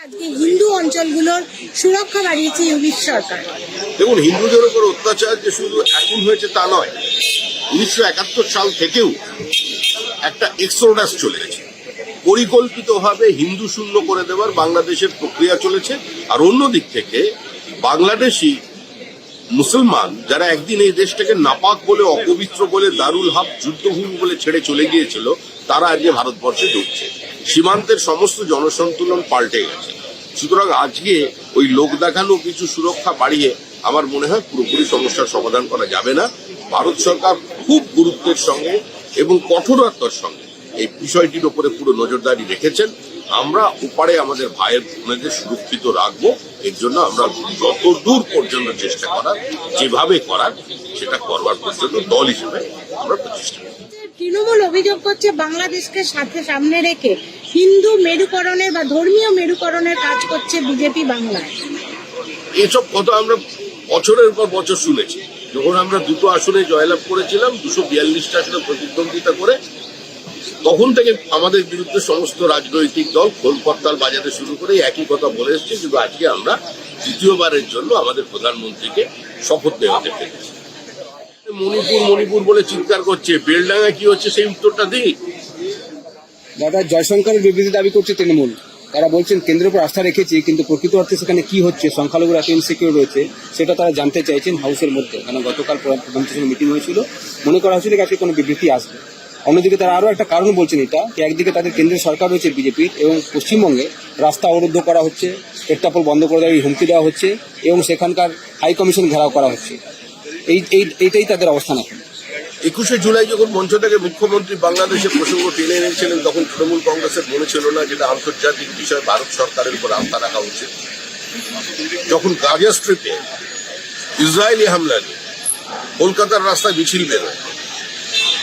হিন্দু অঞ্চলগুলোর সুরক্ষা বাড়িয়েছে ইউনিশ সরকার। দেখুন, হিন্দুদের উপর অত্যাচার যে শুধু এখন হয়েছে তা নয়, উনিশশো একাত্তর সাল থেকেও একটা এক্সোডাস চলে গেছে। পরিকল্পিতভাবে হিন্দু শূন্য করে দেওয়ার বাংলাদেশের প্রক্রিয়া চলেছে। আর অন্য দিক থেকে বাংলাদেশি মুসলমান যারা একদিন এই দেশটাকে নাপাক বলে, অপবিত্র বলে, দারুল হাব যুদ্ধভূমি বলে ছেড়ে চলে গিয়েছিল, তারা আজকে ভারতবর্ষে ঢুকছে। সীমান্তের সমস্ত জনসন্তুলন পাল্টে গেছে। সুতরাং আজকে ওই লোক দেখানো কিছু সুরক্ষা বাড়িয়ে আমার মনে হয় পুরোপুরি সমস্যার সমাধান করা যাবে না। ভারত সরকার খুব গুরুত্বের সঙ্গে এবং কঠোরতার সঙ্গে এই বিষয়টির উপরে পুরো নজরদারি রেখেছেন। আমরা উপারে আমাদের ভাইয়ের বোনেদের সুরক্ষিত রাখব। এর জন্য আমরা যত দূর পর্যন্ত চেষ্টা করার যেভাবে করার সেটা করবার পর্যন্ত দল হিসেবে আমরা প্রচেষ্টা তৃণমূল অভিযোগ করছে বাংলাদেশকে সাথে সামনে রেখে হিন্দু মেরুকরণের বা ধর্মীয় মেরুকরণের কাজ করছে বিজেপি বাংলায়। এসব কথা আমরা বছরের পর বছর শুনেছি। যখন আমরা দুটো আসনে জয়লাভ করেছিলাম দুশো বিয়াল্লিশটা আসনে প্রতিদ্বন্দ্বিতা করে তখন থেকে আমাদের বিরুদ্ধে সমস্ত রাজনৈতিক দল খোলপত্তাল বাজাতে শুরু করে একই কথা বলে এসছে, কিন্তু আজকে আমরা দ্বিতীয়বারের জন্য আমাদের প্রধানমন্ত্রীকে শপথ নেওয়াতে পেরেছি। মণিপুর মণিপুর বলে চিৎকার করছে, বেলডাঙ্গা কি হচ্ছে সেই উত্তরটা দিই। দাদা জয়শঙ্করের বিবৃতি দাবি করছে তৃণমূল। তারা বলছেন, কেন্দ্রের উপর আস্থা রেখেছি, কিন্তু প্রকৃত অর্থে সেখানে কি হচ্ছে, সংখ্যালঘুরা এত ইনসিকিউর রয়েছে, সেটা তারা জানতে চাইছেন হাউসের মধ্যে। কারণ গতকাল প্রধানমন্ত্রীর মিটিং হয়েছিল। মনে করা হয়েছিল আজকে কোনো বিবৃতি আসবে। অন্যদিকে তারা আরও একটা কারণ বলছেন এটা, যে একদিকে তাদের কেন্দ্রের সরকার রয়েছে বিজেপির এবং পশ্চিমবঙ্গে রাস্তা অবরুদ্ধ করা হচ্ছে, পেট্রাপোল বন্ধ করে দেওয়ার হুমকি দেওয়া হচ্ছে এবং সেখানকার হাই কমিশন ঘেরাও করা হচ্ছে। এই, এই- এইটাই তাদের অবস্থান এখন। একুশে জুলাই যখন মঞ্চ থেকে মুখ্যমন্ত্রী বাংলাদেশের প্রসঙ্গ টেনে এনেছিলেন, তখন তৃণমূল কংগ্রেসের মনে ছিল না যেটা আন্তর্জাতিক বিষয়ে ভারত সরকারের উপর আস্থা রাখা উচিত। যখন গাজা স্ট্রিপে ইসরায়েলি হামলা নিয়ে কলকাতার রাস্তায় মিছিল বেরোয়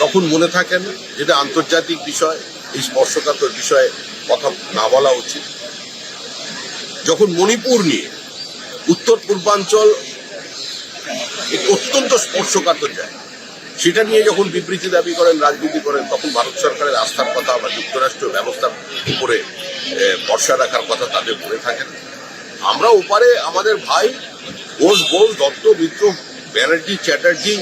তখন মনে থাকেন যেটা আন্তর্জাতিক বিষয়, এই স্পর্শকাতর বিষয়ে কথা না বলা উচিত। যখন মণিপুর নিয়ে উত্তর পূর্বাঞ্চল অত্যন্ত স্পর্শকাতর জায়গা সেটা নিয়ে যখন বিবৃতি দাবি করেন, রাজনীতি করেন, তখন ভারত সরকারের আস্থার কথা বা যুক্তরাষ্ট্র ব্যবস্থার উপরে ভরসা রাখার কথা তাদের মনে থাকে না আমরা ওপারে আমাদের ভাই ঘোষ ঘোষ দত্ত, মিত্র, ব্যানার্জি, চ্যাটার্জি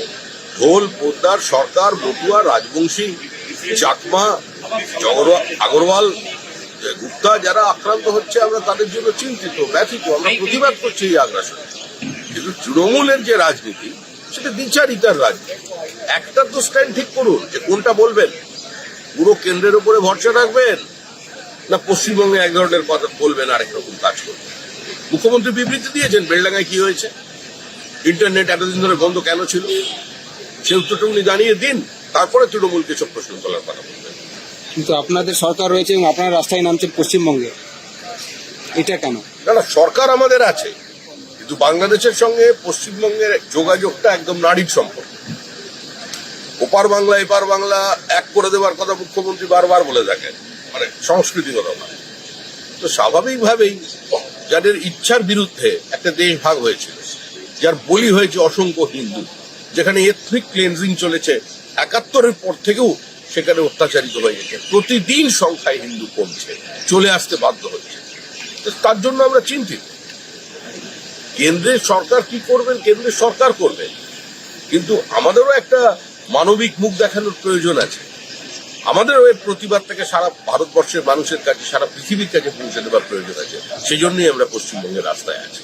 ধোল পোদ্দার, সরকার, বটুয়া, রাজবংশী, চাকমা আগরওয়াল গুপ্তা যারা আক্রান্ত হচ্ছে, আমরা তাদের জন্য চিন্তিত, ব্যথিত, আমরা প্রতিবাদ করছি এই আগ্রাসন। কিন্তু তৃণমূলের যে রাজনীতি, সেটা দ্বিচারিতার রাজনীতি। একটা তো স্ট্যান্ড ঠিক করুন, যে কোনটা বলবেন? পুরো কেন্দ্রের উপরে ভরসা রাখবেন? না পশ্চিমবঙ্গে এক ধরনের কথা বলবেন, আরেক রকম কাজ করবেন? মুখ্যমন্ত্রী বিবৃতি দিয়েছেন, বেলডাঙ্গায় কি হয়েছে? ইন্টারনেট এতদিন ধরে বন্ধ কেন ছিল? সে উত্তরটা উনি জানিয়ে দিন তারপরে তৃণমূলকে সব প্রশ্ন তোলার কথা বলবেন। কিন্তু আপনাদের সরকার রয়েছে এবং আপনারা রাস্তায় নামছেন পশ্চিমবঙ্গে। এটা কেন? না না সরকার আমাদের আছে কিন্তু বাংলাদেশের সঙ্গে পশ্চিমবঙ্গের যোগাযোগটা একদম নারীর সম্পর্ক। ওপার বাংলা এপার বাংলা এক করে দেওয়ার কথা মুখ্যমন্ত্রী বারবার বলে থাকেন মানে সংস্কৃতিগত তো স্বাভাবিকভাবেই যাদের ইচ্ছার বিরুদ্ধে একটা দেশ ভাগ হয়েছিল যার বলি হয়েছে অসংখ্য হিন্দু যেখানে এথনিক ক্লেন্সিং চলেছে, একাত্তরের পর থেকেও সেখানে অত্যাচারিত হয়ে গেছে। প্রতিদিন সংখ্যায় হিন্দু কমছে, চলে আসতে বাধ্য হচ্ছে। তার জন্য আমরা চিন্তিত। কেন্দ্রের সরকার কি করবেন কেন্দ্রের সরকার করবেন কিন্তু আমাদেরও একটা মানবিক মুখ দেখানোর প্রয়োজন আছে। আমাদেরও এর প্রতিবাদটাকে সারা ভারতবর্ষের মানুষের কাছে, সারা পৃথিবীর কাছে পৌঁছে দেওয়ার প্রয়োজন আছে। সেই জন্যই আমরা পশ্চিমবঙ্গের রাস্তায় আছি।